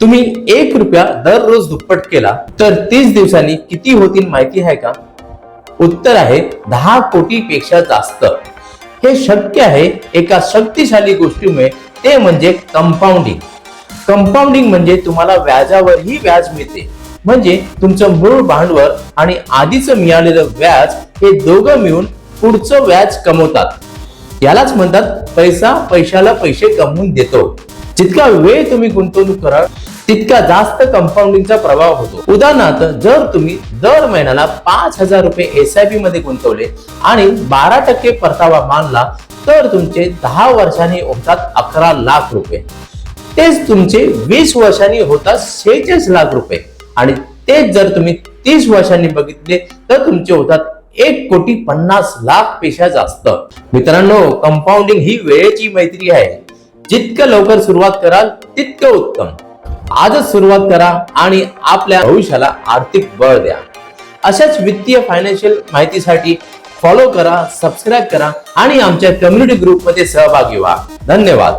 तुम्ही एक रुपया दररोज दुप्पट केला तर तीस दिवसांनी किती होतील माहिती आहे का? उत्तर आहे दहा कोटी पेक्षा जास्त. हे शक्य आहे एका शक्तिशाली गोष्टीमुळे ते म्हणजे कंपाऊंडिंग कंपाऊंडिंग म्हणजे तुम्हाला व्याजावरही व्याज मिळते. म्हणजे तुमचं मूळ भांडवल आणि आधीच मिळालेलं व्याज हे दोघं मिळून पुढचं व्याज कमवतात. यालाच म्हणतात पैसा पैशाला पैसे कमवून देतो. जितका वेळ तुम्ही गुंतवणूक कराल तितका जास्त कंपाऊंडिंगचा प्रभाव होतो. उदाहरणार्थ जर तुम्ही दर महिन्याला पाच हजार रुपये एस आय पी मध्ये गुंतवले आणि बारा टक्के परतावा मानला तर तुमचे दहा वर्षांनी होतात अकरा लाख रुपये. तेच तुमचे वीस वर्षांनी होतात शेहेचाळीस लाख रुपये. आणि तेच जर तुम्ही तीस वर्षांनी बघितले तर तुमचे होतात एक कोटी पन्नास लाखपेक्षा जास्त. मित्रांनो कंपाऊंडिंग ही वेळेची मैत्री आहे. जितकं लवकर सुरुवात कराल तितकं उत्तम. आजच सुरुवात करा आणि आपल्या भविष्याला आर्थिक बळ द्या. अशाच वित्तीय फायनान्शियल माहितीसाठी फॉलो करा सबस्क्राईब करा आणि आमच्या कम्युनिटी ग्रुपमध्ये सहभागी व्हा. धन्यवाद.